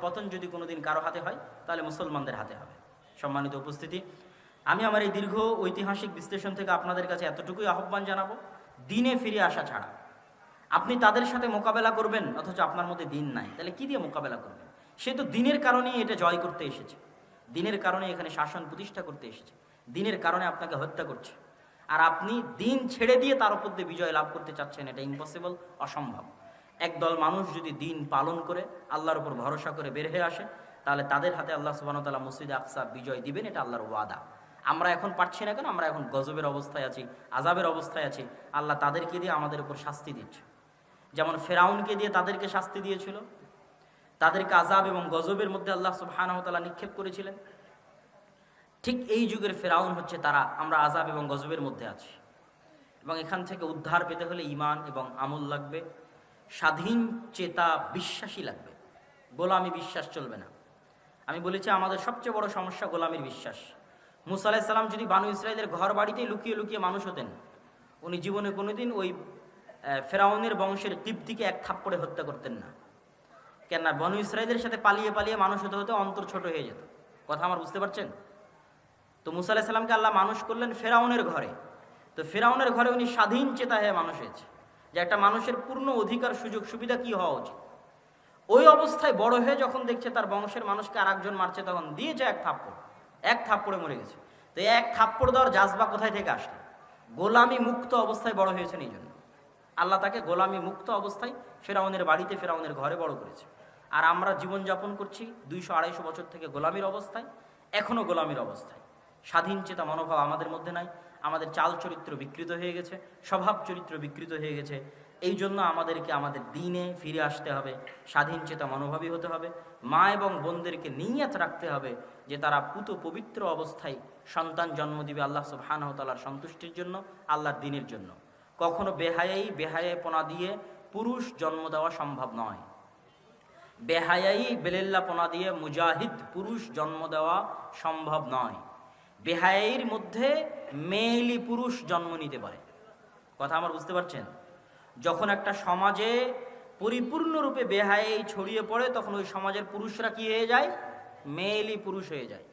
পতন যদি কোনোদিন কারও হাতে হয়, তাহলে মুসলমানদের হাতে হবে। সম্মানিত উপস্থিতি, আমি আমার এই দীর্ঘ ঐতিহাসিক বিশ্লেষণ থেকে আপনাদের কাছে এতটুকুই আহ্বান জানাব, দিনে ফিরে আসা ছাড়া। আপনি তাদের সাথে মোকাবেলা করবেন, অথচ আপনার মধ্যে দিন নাই। তাহলে কি দিয়ে মোকাবেলা করবেন? সে তো দিনের কারণেই এটা জয় করতে এসেছে। দিনের কারণে এখানে শাসন প্রতিষ্ঠা করতে এসেছে। দিনের কারণে আপনাকে হত্যা করছে। আর আপনি দিন ছেড়ে দিয়ে তার উপর দিয়ে বিজয় লাভ করতে চাচ্ছেন, এটা ইম্পসিবল অসম্ভব। একদল মানুষ যদি দিন পালন করে, আল্লাহর উপর ভরসা করে বের হয়ে আসে, তাহলে তাদের হাতে আল্লাহ সুবাহতাল্লাহ মসজিদ আকসা বিজয় দিবেন, এটা আল্লাহর ওয়াদা। আমরা এখন পারছি না কেন? আমরা এখন গজবের অবস্থায় আছি আজাবের অবস্থায় আছি। আল্লাহ তাদেরকে দিয়ে আমাদের উপর শাস্তি দিচ্ছে। যেমন ফেরাউনকে দিয়ে তাদেরকে শাস্তি দিয়েছিল। তাদেরকে আজাব এবং গজবের মধ্যে আল্লাহ সুবহানাহু নিক্ষেপ করেছিলেন। ঠিক এই যুগের ফেরাউন হচ্ছে তারা, আমরা আজাব এবং গজবের মধ্যে আছি। এবং এখান থেকে উদ্ধার পেতে হলে ইমান এবং আমল লাগবে। স্বাধীন চেতা বিশ্বাসী লাগবে। গোলামি বিশ্বাস চলবে না। আমি বলেছি, আমাদের সবচেয়ে বড় সমস্যা গোলামির বিশ্বাস। মুসা আলাহিসাল্লাম যদি বানু ইসরায়েলের ঘর বাড়িতেই লুকিয়ে লুকিয়ে মানুষ হতেন, উনি জীবনে কোনোদিন ওই ফেরাউনের বংশের তৃপ্তিকে এক থাপ্পড়ে হত্যা করতেন না। কেন না বনু ইসরায়েলের সাথে পালিয়ে পালিয়ে মানুষ হতে হতে অন্তর ছোট হয়ে যেত। কথা আমার বুঝতে পারছেন? তো মুসা আলাহিসাল্লামকে সাল্লামকে আল্লাহ মানুষ করলেন ফেরাউনের ঘরে। তো ফেরাউনের ঘরে উনি স্বাধীন চেতা হয়ে মানুষ হয়েছে। যে একটা মানুষের পূর্ণ অধিকার, সুযোগ, সুবিধা কি হওয়া উচিত? ওই অবস্থায় বড় হয়ে যখন দেখছে তার বংশের মানুষকে আর একজন মারছে, তখন দিয়েছে এক থাপ্পড়। এক থাপ্পড়ে মরে গেছে। তো এক থাপ্পড় দেওয়ার জাজবা কোথায় থেকে আসলো? গোলামি মুক্ত অবস্থায় বড় হয়েছেন এই জন্য। আল্লাহ তাকে গোলামি মুক্ত অবস্থায় ফেরাউনের বাড়িতে ফেরাউনের ঘরে বড় করেছে। আর আমরা জীবনযাপন করছি দুইশো আড়াইশো বছর থেকে গোলামির অবস্থায় এখনও গোলামির অবস্থায়। স্বাধীন চেতা মনোভাব আমাদের মধ্যে নাই, আমাদের চাল চরিত্র বিকৃত হয়ে গেছে, স্বভাব চরিত্র বিকৃত হয়ে গেছে। এই জন্য আমাদেরকে আমাদের দিনে ফিরে আসতে হবে, স্বাধীন চেতা মনোভাবী হতে হবে, মা এবং বোনদেরকে নিয়াত রাখতে হবে যে তারা পুত পবিত্র অবস্থায় সন্তান জন্ম দিবে আল্লাহ সুবহানাহু তাআলার সন্তুষ্টির জন্য, আল্লাহর দিনের জন্য। কখনো বেহায়াই বেহায়াপনা দিয়ে পুরুষ জন্ম দেওয়া সম্ভব নয়। বেহায়াই বেলেল্লাপনা দিয়ে মুজাহিদ পুরুষ জন্ম দেওয়া সম্ভব নয়। বেহায়াইর মধ্যে মেয়েলি পুরুষ জন্ম নিতে পারে। কথা আমার বুঝতে পারছেন? যখন একটা সমাজে পরিপূর্ণরূপে বেহায়াই ছড়িয়ে পড়ে, তখন ওই সমাজের পুরুষরা কি হয়ে যায়? মেয়েলি পুরুষ হয়ে যায়।